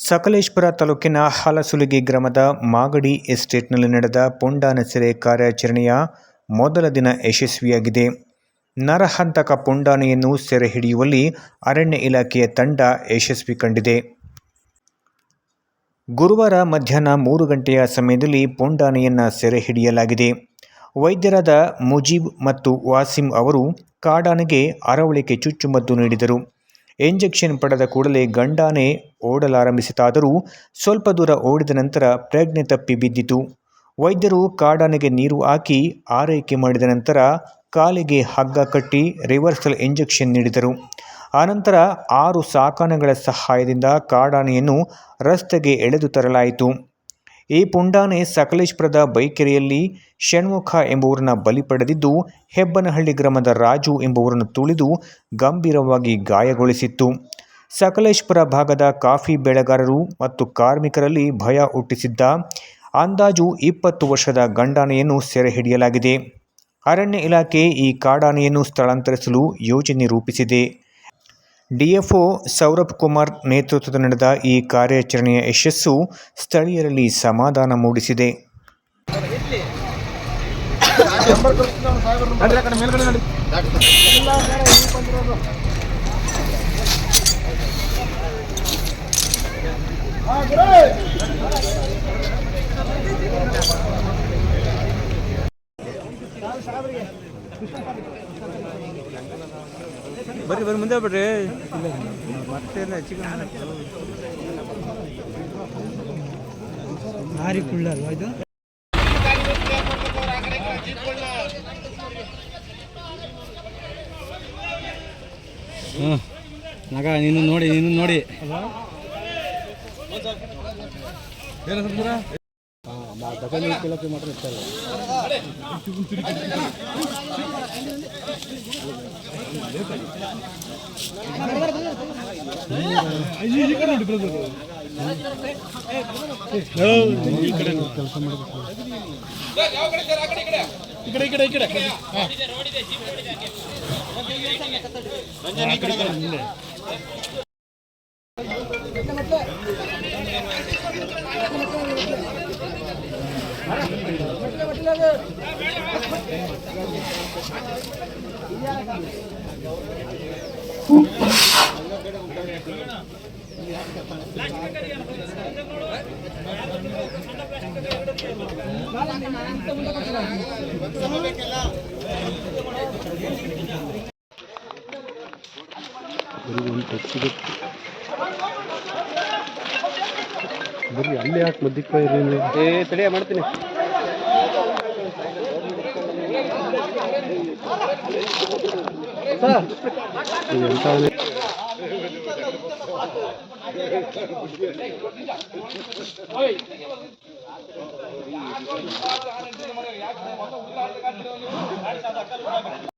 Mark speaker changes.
Speaker 1: ಸಕಲೇಶ್ಪುರ ತಾಲೂಕಿನ ಹಲಸುಲಿಗೆ ಗ್ರಾಮದ ಮಾಗಡಿ ಎಸ್ಟೇಟ್ನಲ್ಲಿ ನಡೆದ ಪುಂಡಾನ ಸೆರೆ ಕಾರ್ಯಾಚರಣೆಯ ಮೊದಲ ದಿನ ಯಶಸ್ವಿಯಾಗಿದೆ. ನರಹಂತಕ ಪುಂಡಾನೆಯನ್ನು ಸೆರೆ ಹಿಡಿಯುವಲ್ಲಿ ಅರಣ್ಯ ಇಲಾಖೆಯ ತಂಡ ಯಶಸ್ವಿ ಕಂಡಿದೆ. ಗುರುವಾರ ಮಧ್ಯಾಹ್ನ ಮೂರು ಗಂಟೆಯ ಸಮಯದಲ್ಲಿ ಪುಂಡಾನೆಯನ್ನು ಸೆರೆ ಹಿಡಿಯಲಾಗಿದೆ. ವೈದ್ಯರಾದ ಮುಜೀಬ್ ಮತ್ತು ವಾಸಿಂ ಅವರು ಕಾಡಾನೆಗೆ ಅರವಳಿಕೆ ಚುಚ್ಚುಮದ್ದು ನೀಡಿದರು. ಇಂಜೆಕ್ಷನ್ ಪಡೆದ ಕೂಡಲೇ ಗಂಡಾನೆ ಓಡಲಾರಂಭಿಸಿತಾದರೂ ಸ್ವಲ್ಪ ದೂರ ಓಡಿದ ನಂತರ ಪ್ರಜ್ಞೆ ತಪ್ಪಿ ಬಿದ್ದಿತು. ವೈದ್ಯರು ಕಾಡಾನೆಗೆ ನೀರು ಹಾಕಿ ಆರೈಕೆ ಮಾಡಿದ ನಂತರ ಕಾಲಿಗೆ ಹಗ್ಗ ಕಟ್ಟಿ ರಿವರ್ಸಲ್ ಇಂಜೆಕ್ಷನ್ ನೀಡಿದರು. ಆನಂತರ ಆರು ಸಾಕಾನೆಗಳ ಸಹಾಯದಿಂದ ಕಾಡಾನೆಯನ್ನು ರಸ್ತೆಗೆ ಎಳೆದು ತರಲಾಯಿತು. ಈ ಪುಂಡಾನೆ ಸಕಲೇಶ್ಪುರದ ಬೈಕೆರೆಯಲ್ಲಿ ಷಣ್ಮುಖ ಎಂಬುವರನ್ನ ಬಲಿ ಪಡೆದಿದ್ದು, ಹೆಬ್ಬನಹಳ್ಳಿ ಗ್ರಾಮದ ರಾಜು ಎಂಬುವರನ್ನು ತುಳಿದು ಗಂಭೀರವಾಗಿ ಗಾಯಗೊಳಿಸಿತ್ತು. ಸಕಲೇಶ್ಪುರ ಭಾಗದ ಕಾಫಿ ಬೆಳೆಗಾರರು ಮತ್ತು ಕಾರ್ಮಿಕರಲ್ಲಿ ಭಯ ಹುಟ್ಟಿಸಿದ್ದ ಅಂದಾಜು ಇಪ್ಪತ್ತು ವರ್ಷದ ಗಂಡಾನೆಯನ್ನು ಸೆರೆ ಹಿಡಿಯಲಾಗಿದೆ. ಅರಣ್ಯ ಇಲಾಖೆ ಈ ಕಾಡಾನೆಯನ್ನು ಸ್ಥಳಾಂತರಿಸಲು ಯೋಜನೆ ರೂಪಿಸಿದೆ. ಡಿಎಫ್ಒ ಸೌರಭ್ ಕುಮಾರ್ ನೇತೃತ್ವದ ನಡೆದ ಈ ಕಾರ್ಯಾಚರಣೆಯ ಯಶಸ್ಸು ಸ್ಥಳೀಯರಲ್ಲಿ ಸಮಾಧಾನ ಮೂಡಿಸಿದೆ.
Speaker 2: ಬರ್ರಿ ಬರ್ರಿ ಮುಂದೆ ಬಿಡ್ರಿ ಮತ್ತೆ ಚಿಕನ್
Speaker 3: ಭಾರಿ ಕುಳ್ಳ ಅಲ್ವಾ ಇದು? ಹ್ಞೂ ನಗ ನೀನು ನೋಡಿ ನೀನು ನೋಡಿ. ಕಿಲೋಕ್ಕೆ ಮಾತ್ರ ಇರ್ತಲ್ಲ ಕೆಲಸ ಮಾಡಬೇಕು ಕಡೆ ಬರ್ರಿ ಅಲ್ಲಿ ಯಾಕೆ ಮಧ್ಯಕ್ಕೆ ಏ ತಡಿಯ ಮಾಡ್ತೀನಿ. さあ、歌。